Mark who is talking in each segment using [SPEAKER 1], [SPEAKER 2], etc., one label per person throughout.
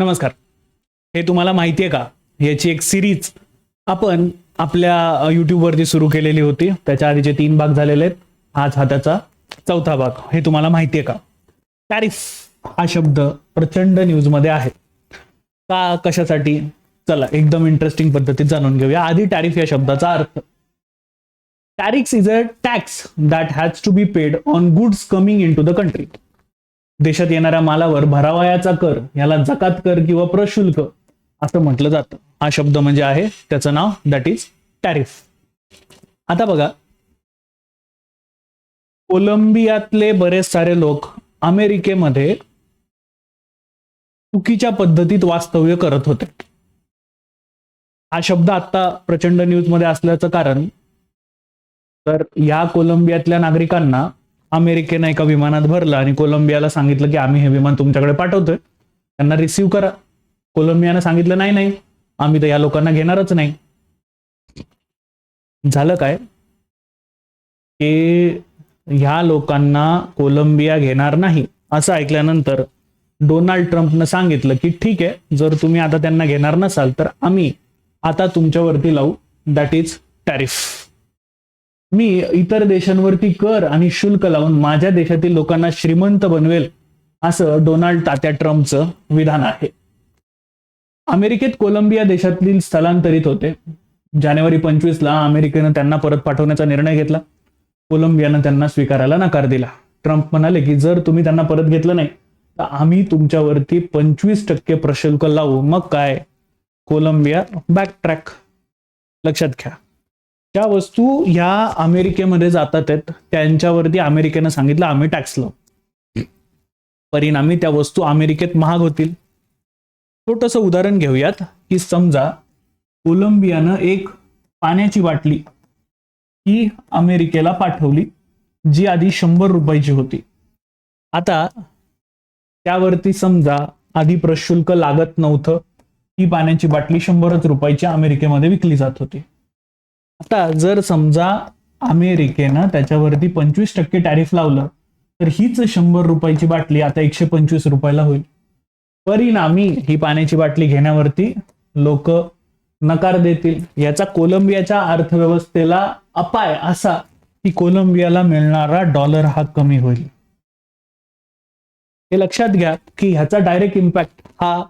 [SPEAKER 1] नमस्कार. हे तुम्हाला माहिती आहे का? याची एक सिरीज आपण आपल्या युट्यूबवरती सुरू केलेली होती. त्याच्या आधीचे तीन भाग झालेले आहेत आज हा त्याचा चौथा भाग. हे तुम्हाला माहिती आहे का? टॅरिफ हा शब्द प्रचंड न्यूजमध्ये आहे. का कशासाठी? चला एकदम इंटरेस्टिंग पद्धतीत जाणून घेऊया. आधी टॅरिफ या शब्दाचा अर्थ. Tariffs is a tax that has to be paid on goods coming into the country देशात येणाऱ्या मालावर भरावयाचा कर याला जकात कर किंवा प्रशुल्क असं म्हटलं जातं. हा शब्द म्हणजे आहे त्याचं नाव दॅट इज टॅरिफ आता बघा. कोलंबियातले बरेच सारे लोक अमेरिकेमध्ये चुकीच्या पद्धतीत वास्तव्य करत होते. हा शब्द आता प्रचंड न्यूजमध्ये असल्याचं कारण तर या कोलंबियातल्या नागरिकांना अमेरिकेनं एका विमानात भरलं आणि कोलंबियाला सांगितलं की आम्ही हे विमान तुमच्याकडे पाठवतोय. त्यांना रिसीव्ह करा. कोलंबियानं सांगितलं नाही नाही. आम्ही तर या लोकांना घेणारच नाही. झालं काय? की ह्या लोकांना कोलंबिया घेणार नाही. असं ऐकल्यानंतर डोनाल्ड ट्रम्पनं सांगितलं की ठीक आहे. जर तुम्ही आता त्यांना घेणार नसाल तर आम्ही आता तुमच्यावरती लावू. दॅट इज टॅरिफ मी इतर देशांवरती कर आणि शुल्क लावून माझ्या देशातील लोकांना श्रीमंत बनवेल असं डोनाल्ड तात्या ट्रम्पचं विधान आहे. अमेरिकेत कोलंबिया देशातील स्थलांतरित होते. जानेवारी पंचवीसला अमेरिकेनं त्यांना परत पाठवण्याचा निर्णय घेतला. कोलंबियानं त्यांना स्वीकारायला नकार दिला. ट्रम्प म्हणाले की जर तुम्ही त्यांना परत घेतलं नाही तर आम्ही तुमच्यावरती पंचवीस टक्के प्रशुल्क लावू. मग काय? कोलंबिया बॅक ट्रॅक लक्षात घ्या. ज्या वस्तू ह्या अमेरिकेमध्ये जातात आहेत त्यांच्यावरती अमेरिकेनं सांगितलं आम्ही टॅक्स लावू. परिणामी त्या वस्तू अमेरिकेत महाग होतील. छोटंसं उदाहरण घेऊयात की समजा कोलंबियानं एक पाण्याची बाटली ही अमेरिकेला पाठवली जी आधी शंभर रुपयाची होती. आता त्यावरती समजा आधी प्रशुल्क लागत नव्हतं ही पाण्याची बाटली शंभरच रुपयाची अमेरिकेमध्ये विकली जात होती. आता जर समजा अमेरिकेनं त्याच्यावरती पंचवीस टक्के टॅरिफ लावलं तर हीच शंभर रुपयाची बाटली आता एकशे पंचवीस रुपयाला होईल. परिणामी ही पाण्याची बाटली घेण्यावरती लोक नकार देतील. याचा कोलंबियाच्या अर्थव्यवस्थेला अपाय असा की कोलंबियाला मिळणारा डॉलर हा कमी होईल. हे लक्षात घ्या की ह्याचा डायरेक्ट इम्पॅक्ट हा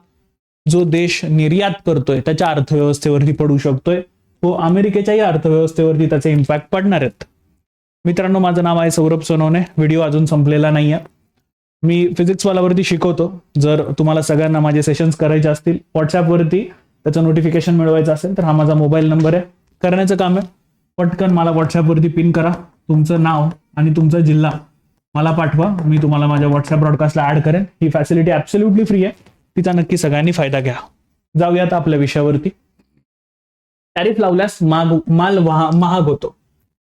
[SPEAKER 1] जो देश निर्यात करतोय त्याच्या अर्थव्यवस्थेवरती पडू शकतोय. व अमेरिकेच्याही अर्थव्यवस्थेवरती त्याचे इम्पॅक्ट पडणार आहेत. मित्रांनो माझं नाव आहे सौरभ सोनवणे. व्हिडिओ अजून संपलेला नाहीये. मी फिजिक्सवालावरती शिकवतो. जर तुम्हाला सगळ्यांना माझे सेशन्स करायचे असतील व्हॉट्सॲपवरती त्याचं नोटिफिकेशन मिळवायचं असेल तर हा माझा मोबाईल नंबर आहे. करण्याचं काम आहे. पटकन मला व्हॉट्सॲपवरती पिन करा. तुमचं नाव आणि तुमचा जिल्हा मला पाठवा. मी तुम्हाला माझ्या व्हॉट्सअप ब्रॉडकास्टला ऍड करेन. ही फॅसिलिटी ॲब्सोल्युटली फ्री आहे. तिचा नक्की सगळ्यांनी फायदा घ्या. जाऊयात आपल्या विषयावरती. टॅरिफ लावल्यास माग माल महाग होतो.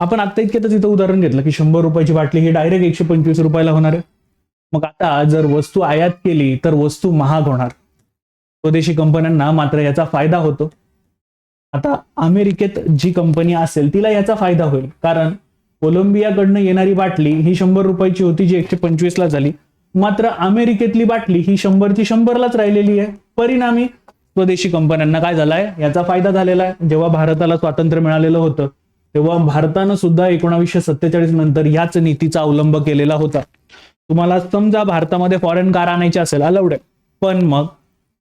[SPEAKER 1] आपण आता इतक्यातच इथं उदाहरण घेतलं की शंभर रुपयाची बाटली ही डायरेक्ट एकशे पंचवीस रुपयाला होणार आहे. मग आता जर वस्तू आयात केली तर वस्तू महाग होणार. स्वदेशी कंपन्यांना मात्र याचा फायदा होतो. आता अमेरिकेत जी कंपनी असेल तिला याचा फायदा होईल. कारण कोलंबियाकडनं येणारी बाटली ही शंभर रुपयाची होती जी एकशे पंचवीसला झाली. मात्र अमेरिकेतली बाटली ही शंभरची शंभरलाच राहिलेली आहे. परिणामी स्वदेशी कंपन्यांना काय झालाय? याचा फायदा झालेला आहे. जेव्हा भारताला स्वातंत्र्य मिळालेलं होतं तेव्हा भारतानं सुद्धा एकोणावीसशे सत्तेचाळीस नंतर याच नीतीचा अवलंब केलेला होता. तुम्हाला समजा भारतामध्ये फॉरेन कार आणायची असेल अलाउड आहे. पण मग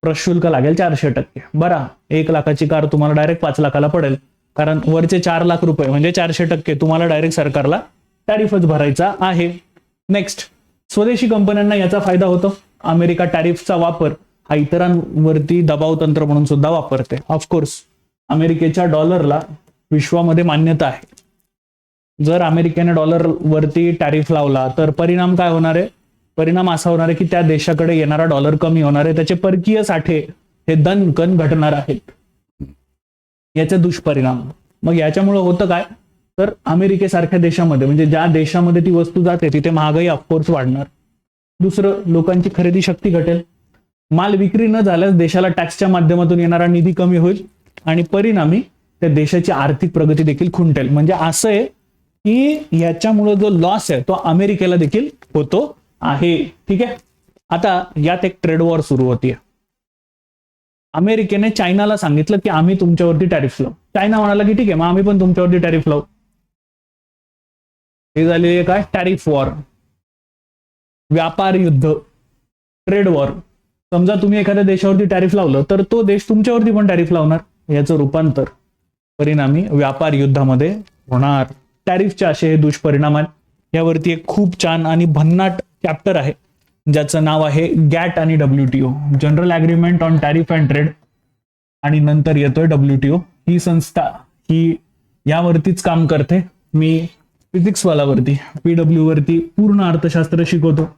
[SPEAKER 1] प्रशुल्क लागेल चारशे टक्के. बरा एक लाखाची कार तुम्हाला डायरेक्ट पाच लाखाला पडेल. कारण वरचे चार लाख रुपये म्हणजे चारशे टक्के तुम्हाला डायरेक्ट सरकारला टॅरिफच भरायचा आहे. नेक्स्ट स्वदेशी कंपन्यांना याचा फायदा होतो. अमेरिका टॅरिफचा वापर. हा इतरांवरती दबाव तंत्र म्हणून सुद्धा वापरते. ऑफकोर्स अमेरिकेच्या डॉलरला विश्वामध्ये मान्यता आहे. जर अमेरिकेने डॉलर वरती टॅरिफ लावला तर परिणाम काय होणार आहे? परिणाम असा होणार आहे की त्या देशाकडे येणारा डॉलर कमी होणार आहे. त्याचे परकीय साठे हे दणकन घटणार आहेत. याचे दुष्परिणाम. मग याच्यामुळे होतं काय? तर अमेरिकेसारख्या देशामध्ये म्हणजे ज्या देशामध्ये ती वस्तू जाते तिथे महागाई ऑफकोर्स वाढणार. दुसरं लोकांची खरेदी शक्ती घटेल. माल विक्री न झाल्यास देशाला टॅक्सच्या माध्यमातून येणारा निधी कमी होईल आणि परिणामी त्या देशाची आर्थिक प्रगती देखील खुंटेल. म्हणजे असं आहे की याच्यामुळे जो लॉस आहे तो अमेरिकेला देखील होतो आहे. ठीक आहे? आता यात एक ट्रेड वॉर सुरू होतीये. अमेरिकेने चायनाला सांगितलं की आम्ही तुमच्यावरती टॅरिफ लावू. चायना म्हणाला की ठीक आहे मग आम्ही पण तुमच्यावरती टॅरिफ लावू. हे झालेली काय? टॅरिफ वॉर व्यापार युद्ध. ट्रेड वॉर समजा तुम्ही एखाद्या देशावरती टॅरिफ लावलं तर तो देश तुमच्यावरती पण टॅरिफ लावणार? याचं रूपांतर. परिणामी व्यापार युद्धामध्ये होणार. टॅरिफचे असे हे दुष्परिणाम आहेत. यावरती एक खूप छान आणि भन्नाट चॅप्टर आहे. ज्याचं नाव आहे गॅट आणि WTO General Agreement on Tariff and Trade आणि नंतर येतोय डब्ल्यूटीओ ही संस्था ही यावरतीच काम करते. मी फिजिक्स पी पीडब्ल्यू वरती पूर्ण अर्थशास्त्र शिकवतो.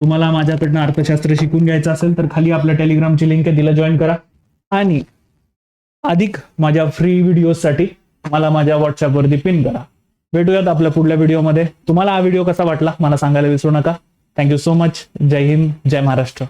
[SPEAKER 1] तुम्हाला माझ्याकडनं अर्थशास्त्र शिकून घ्यायचं असेल तर खाली आपल्या टेलिग्रामची लिंक आहे तिला जॉईन करा. आणि अधिक माझ्या फ्री व्हिडिओसाठी मला माझ्या व्हॉट्सअपवरती पिन करा. भेटूयात आपल्या पुढल्या व्हिडिओमध्ये तुम्हाला हा व्हिडिओ कसा वाटला मला सांगायला विसरू नका. थँक्यू सो मच जय हिंद जय महाराष्ट्र.